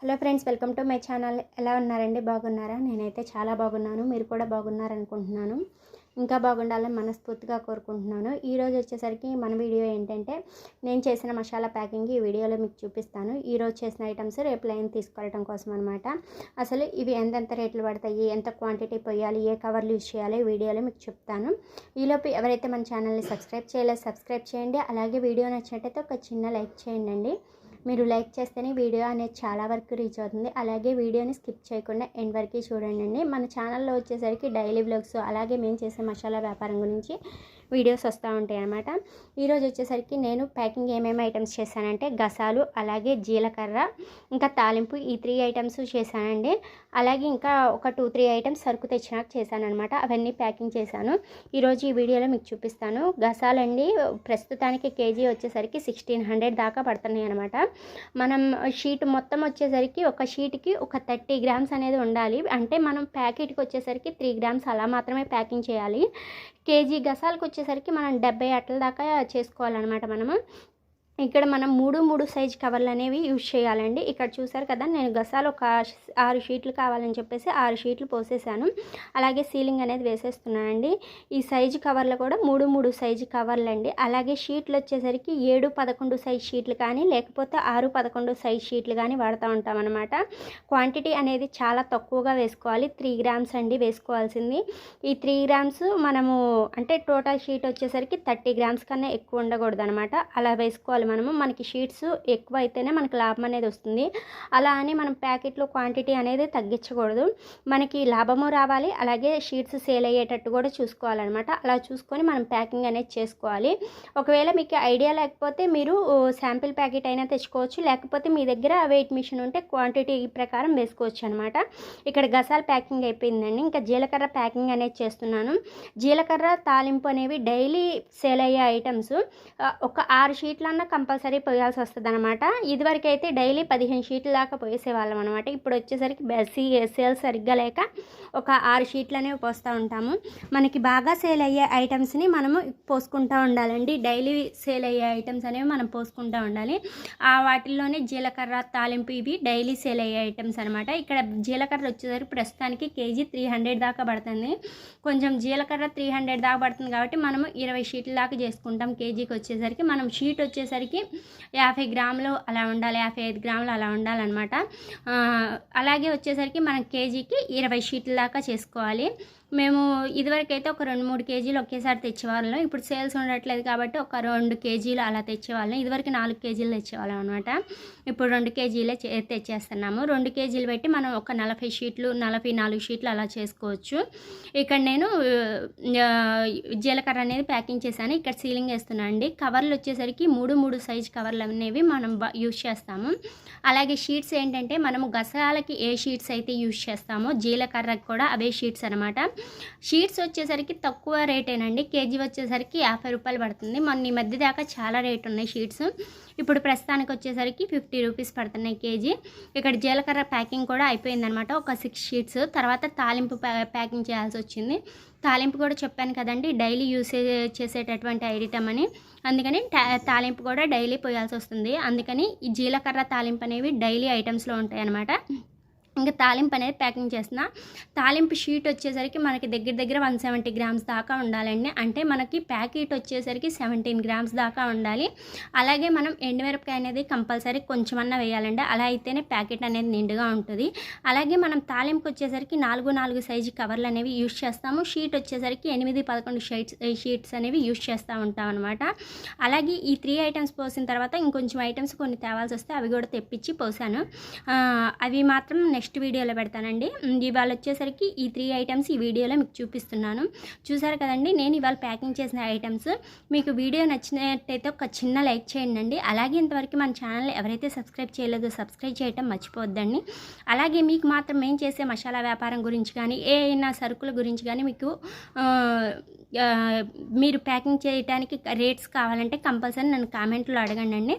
Hello friends welcome to my channel. ఎలా ఉన్నారండి? బాగున్నారా? నేనైతే చాలా బాగున్నాను. మీరు కూడా బాగున్నారనుకుంటున్నాను. ఇంకా బాగుండాలని మనస్ఫూర్తిగా కోరుకుంటున్నాను. ఈరోజు వచ్చేసరికి మన వీడియో ఏంటంటే నేను చేసిన మసాలా ప్యాకింగ్ ఈ వీడియోలో మీకు చూపిస్తాను. ఈరోజు చేసిన ఐటమ్స్ రేపు లైన్ తీసుకోవడం కోసం అనమాట అసలు ఇవి ఎంతెంత రేట్లు పడతాయి? ఎంత క్వాంటిటీ పోయాలి? ఏ కవర్లు యూజ్ చేయాలి? వీడియోలో మీకు చెప్తాను. ఈలోపు ఎవరైతే మన ఛానల్ని సబ్స్క్రైబ్ చేయలేదు సబ్స్క్రైబ్ చేయండి. అలాగే వీడియో నచ్చినట్టయితే ఒక చిన్న లైక్ చేయండి. మీరు లైక్ చేస్తేనే వీడియో అనేది చాలా వరకు రీచ్ అవుతుంది. అలాగే వీడియోని స్కిప్ చేయకుండా ఎండ్ వరకు చూడండి. మన ఛానల్లో వచ్చేసరికి డైలీ బ్లాగ్స్ అలాగే మేము చేసే మసాలా వ్యాపారం గురించి వీడియోస్ వస్తూ ఉంటాయి అనమాట ఈరోజు వచ్చేసరికి నేను ప్యాకింగ్ ఏమేమి ఐటమ్స్ చేశానంటే గసాలు అలాగే జీలకర్ర ఇంకా తాలింపు ఈ త్రీ ఐటమ్స్ చేశానండి. అలాగే ఇంకా ఒక టూ త్రీ ఐటమ్స్ సరుకు తెచ్చినాక చేశాను అనమాట అవన్నీ ప్యాకింగ్ చేశాను. ఈరోజు ఈ వీడియోలో మీకు చూపిస్తాను. గసాలండి ప్రస్తుతానికి కేజీ వచ్చేసరికి సిక్స్టీన్ హండ్రెడ్ దాకా పడుతున్నాయి అనమాట మనం షీట్ మొత్తం వచ్చేసరికి ఒక షీట్కి ఒక థర్టీ గ్రామ్స్ అనేది ఉండాలి. అంటే మనం ప్యాకెట్కి వచ్చేసరికి త్రీ గ్రామ్స్ అలా మాత్రమే ప్యాకింగ్ చేయాలి. కేజీ గసాలకు వచ్చేసరికి మనం డెబ్బై అట్ల దాకా చేసుకోవాలన్నమాట మనము. ఇక్కడ మనం మూడు మూడు సైజ్ కవర్లు అనేవి యూజ్ చేయాలండి. ఇక్కడ చూసారు కదా నేను గసాలు ఒక ఆరు షీట్లు కావాలని చెప్పేసి ఆరు షీట్లు పోసేసాను. అలాగే సీలింగ్ అనేది వేసేస్తున్నానండి ఈ సైజు కవర్లు కూడా మూడు మూడు సైజు కవర్లు అండి అలాగే షీట్లు వచ్చేసరికి ఏడు పదకొండు సైజ్ షీట్లు కానీ లేకపోతే ఆరు పదకొండు సైజ్ షీట్లు కానీ వాడుతూ ఉంటాం అనమాట క్వాంటిటీ అనేది చాలా తక్కువగా వేసుకోవాలి. త్రీ గ్రామ్స్ అండి వేసుకోవాల్సింది. ఈ త్రీ గ్రామ్స్ మనము అంటే టోటల్ షీట్ వచ్చేసరికి థర్టీ గ్రామ్స్ కన్నా ఎక్కువ ఉండకూడదు అలా వేసుకోవాలి. మనము మనకి షీట్స్ ఎక్కువ అయితేనే మనకి లాభం అనేది వస్తుంది. అలా అని మనం ప్యాకెట్లో క్వాంటిటీ అనేది తగ్గించకూడదు. మనకి లాభము రావాలి అలాగే షీట్స్ సేల్ అయ్యేటట్టు కూడా చూసుకోవాలన్నమాట. అలా చూసుకొని మనం ప్యాకింగ్ అనేది చేసుకోవాలి. ఒకవేళ మీకు ఐడియా లేకపోతే మీరు శాంపిల్ ప్యాకెట్ అయినా తెచ్చుకోవచ్చు. లేకపోతే మీ దగ్గర వెయిట్ మిషన్ ఉంటే క్వాంటిటీ ప్రకారం వేసుకోవచ్చు అనమాట ఇక్కడ గసాల ప్యాకింగ్ అయిపోయిందండి. ఇంకా జీలకర్ర ప్యాకింగ్ అనేది చేస్తున్నాను. జీలకర్ర తాలింపు అనేవి డైలీ సేల్ అయ్యే ఐటమ్స్. ఒక ఆరు షీట్లన్నా కంపల్సరీ పోయాల్సి వస్తుంది అనమాట ఇదివరకు అయితే డైలీ పదిహేను షీట్ల దాకా పోసేవాళ్ళం అనమాట ఇప్పుడు వచ్చేసరికి బెస్సీ సేల్ సరిగ్గా లేక ఒక ఆరు షీట్లు అనేవి పోస్తూ ఉంటాము. మనకి బాగా సేల్ అయ్యే ఐటమ్స్ని మనము పోసుకుంటూ ఉండాలండి. డైలీ సేల్ అయ్యే ఐటమ్స్ అనేవి మనం పోసుకుంటూ ఉండాలి. ఆ వాటిల్లోనే జీలకర్ర తాలింపు ఇవి డైలీ సేల్ అయ్యే ఐటమ్స్ అనమాట ఇక్కడ జీలకర్ర వచ్చేసరికి ప్రస్తుతానికి కేజీ త్రీ హండ్రెడ్ దాకా పడుతుంది. కొంచెం జీలకర్ర త్రీ హండ్రెడ్ దాకా పడుతుంది కాబట్టి మనము ఇరవై షీట్ల దాకా చేసుకుంటాం. కేజీకి వచ్చేసరికి మనం షీట్ వచ్చేసరికి యాభై గ్రాములు అలా ఉండాలి యాభై ఐదు గ్రాములు అలా ఉండాలన్నమాట. అలాగే వచ్చేసరికి మనం కేజీకి ఇరవై షీట్ల దాకా చేసుకోవాలి. మేము ఇదివరకు అయితే ఒక రెండు మూడు కేజీలు ఒకేసారి తెచ్చేవాళ్ళం. ఇప్పుడు సేల్స్ ఉండట్లేదు కాబట్టి ఒక రెండు కేజీలు అలా తెచ్చేవాళ్ళం. ఇదివరకు నాలుగు కేజీలు తెచ్చేవాళ్ళం అనమాట ఇప్పుడు రెండు కేజీలే తెచ్చేస్తున్నాము. రెండు కేజీలు పెట్టి మనం ఒక నలభై షీట్లు నలభై నాలుగు షీట్లు అలా చేసుకోవచ్చు. ఇక్కడ నేను జీలకర్ర అనేది ప్యాకింగ్ చేశాను. ఇక్కడ సీలింగ్ వేస్తున్నాను అండి. కవర్లు వచ్చేసరికి మూడు మూడు సైజ్ కవర్లు అనేవి మనం యూజ్ చేస్తాము. అలాగే షీట్స్ ఏంటంటే మనము గసాలకి ఏ షీట్స్ అయితే యూజ్ చేస్తామో జీలకర్రకు కూడా అవే షీట్స్ అనమాట షీట్స్ వచ్చేసరికి తక్కువ రేటేనండి. కేజీ వచ్చేసరికి యాభై రూపాయలు పడుతుంది. మొన్న ఈ మధ్య దాకా చాలా రేట్ ఉన్నాయి షీట్స్. ఇప్పుడు ప్రస్తుతానికి వచ్చేసరికి ఫిఫ్టీ రూపీస్ పడుతున్నాయి కేజీ. ఇక్కడ జీలకర్ర ప్యాకింగ్ కూడా అయిపోయిందనమాట. ఒక సిక్స్ షీట్స్. తర్వాత తాలింపు ప్యాకింగ్ చేయాల్సి వచ్చింది. తాలింపు కూడా చెప్పాను కదండి డైలీ యూసేజ్ చేసేటటువంటి ఐటమ్ అని. అందుకని తాలింపు కూడా డైలీ పోయాల్సి వస్తుంది. అందుకని ఈ జీలకర్ర తాలింపు అనేవి డైలీ ఐటమ్స్లో ఉంటాయి అన్నమాట ఇంకా తాలింపు అనేది ప్యాకింగ్ చేసిన తాలింపు షీట్ వచ్చేసరికి మనకి దగ్గర దగ్గర వన్ సెవెంటీ గ్రామ్స్ దాకా ఉండాలండి. అంటే మనకి ప్యాకెట్ వచ్చేసరికి సెవెంటీన్ గ్రామ్స్ దాకా ఉండాలి. అలాగే మనం ఎండుమిరపకాయ అనేది కంపల్సరీ కొంచెమన్నా వేయాలండి. అలా అయితేనే ప్యాకెట్ అనేది నిండుగా ఉంటుంది. అలాగే మనం తాలింపుకి వచ్చేసరికి నాలుగు నాలుగు సైజు కవర్లు అనేవి యూజ్ చేస్తాము. షీట్ వచ్చేసరికి ఎనిమిది పదకొండు షీట్స్ షీట్స్ అనేవి యూజ్ చేస్తూ ఉంటాం అనమాట అలాగే ఈ త్రీ ఐటమ్స్ పోసిన తర్వాత ఇంకొంచెం ఐటమ్స్ కొన్ని తేవాల్సి వస్తే అవి కూడా తెప్పించి పోసాను. అవి మాత్రం నెక్స్ట్ నెక్స్ట్ వీడియోలో పెడతానండి. ఇవాళ వచ్చేసరికి ఈ త్రీ ఐటమ్స్ ఈ వీడియోలో మీకు చూపిస్తున్నాను. చూసారు కదండి నేను ఇవాళ ప్యాకింగ్ చేసిన ఐటమ్స్ మీకు వీడియో నచ్చినట్టయితే ఒక చిన్న లైక్ చేయండి అలాగే ఇంతవరకు మన ఛానల్ ఎవరైతే సబ్స్క్రైబ్ చేయలేదో సబ్స్క్రైబ్ చేయటం మర్చిపోద్దండి అలాగే మీకు మాత్రం మేము చేసే మసాలా వ్యాపారం గురించి కానీ ఏ అయినా సరుకుల గురించి కానీ మీకు మీరు ప్యాకింగ్ చేయడానికి రేట్స్ కావాలంటే కంపల్సరీ నన్ను కామెంట్లో అడగండి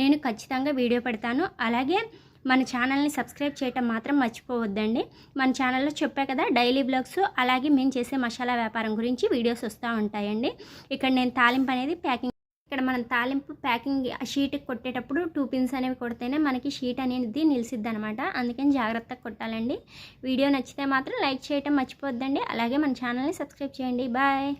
నేను ఖచ్చితంగా వీడియో పెడతాను. అలాగే మన ఛానల్ని సబ్స్క్రైబ్ చేయటం మాత్రం మర్చిపోవద్దండి. మన ఛానల్లో చెప్పా కదా డైలీ బ్లాగ్స్ అలాగే మేము చేసే మసాలా వ్యాపారం గురించి వీడియోస్ వస్తూ ఉంటాయండి. ఇక్కడ నేను తాలింపు అనేది ప్యాకింగ్ ఇక్కడ మనం తాలింపు ప్యాకింగ్ షీట్ కొట్టేటప్పుడు టూ పిన్స్ అనేవి కొడితేనే మనకి షీట్ అనేది నిలిసిద్ది అనమాట అందుకని జాగ్రత్తగా కొట్టాలండి. వీడియో నచ్చితే మాత్రం లైక్ చేయటం మర్చిపోద్దండి అలాగే మన ఛానల్ని సబ్స్క్రైబ్ చేయండి. బాయ్.